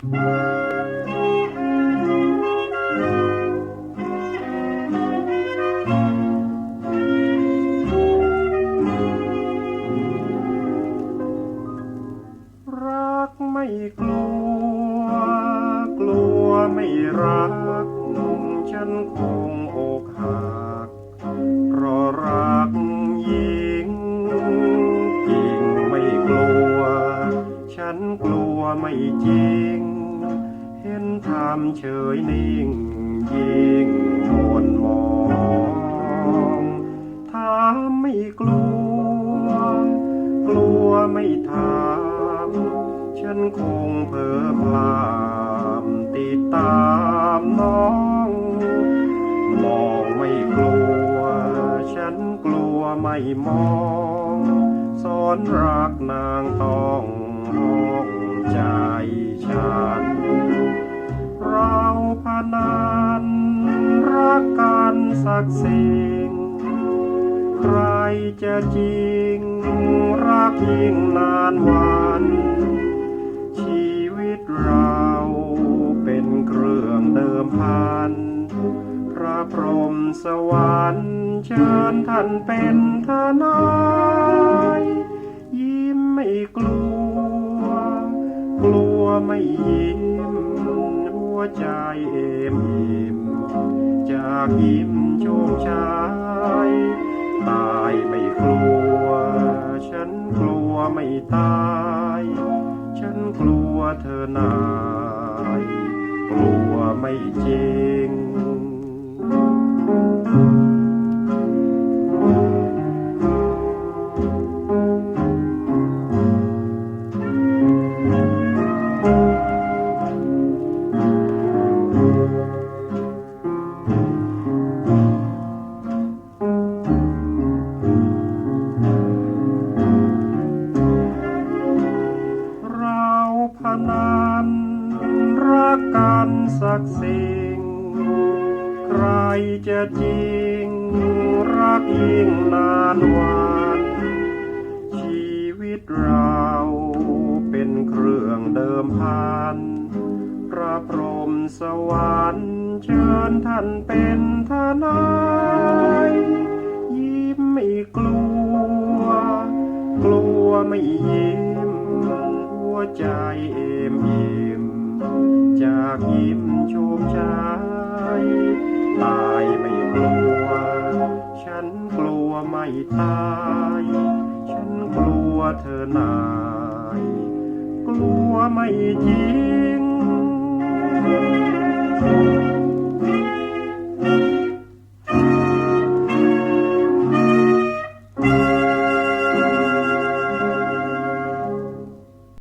รักไม่กลัว กลัวไม่รักหนุ่มฉันคงอกหักเพราะรักหญิงจริงไม่กลัว ฉันกลัวไม่จริง เห็นทำเฉยนิ่ง ยิ่งชวนมองถามไม่กลัว กลัวไม่ถามฉันคงเพ้อพลามติดตามน้องมองไม่กลัว ฉันกลัวไม่มองสอนรักนางต้อง สักสิ่ง ใครจะจริง รักยิ่งนานวัน ชีวิตเราเป็นเครื่องเดิมพัน พระพรหมสวรรค์เชิญท่านเป็นทนายยิ้มไม่กลัว กลัวไม่ยิ้ม หัวใจเอ็มอิ่ม จากยิ้มโชมชายตายไม่กลัว ฉันกลัวไม่ตาย ฉันกลัวเธอนาย กลัวไม่จริง กกันสักสิ่ง ใครจะจริง รักยิ่งนานวันชีวิตเราเป็นเครื่องเดิมพัน พระพรหมสวรรค์เชิญท่านเป็นทนายยิ้มไม่กลัว กลัวไม่ยิ้ม หัวใจเอ็มอิ่ม จากยิ้มโชมชายตายไม่กลัว ฉันกลัวไม่ตาย ฉันกลัวเธอนาย กลัวไม่จริง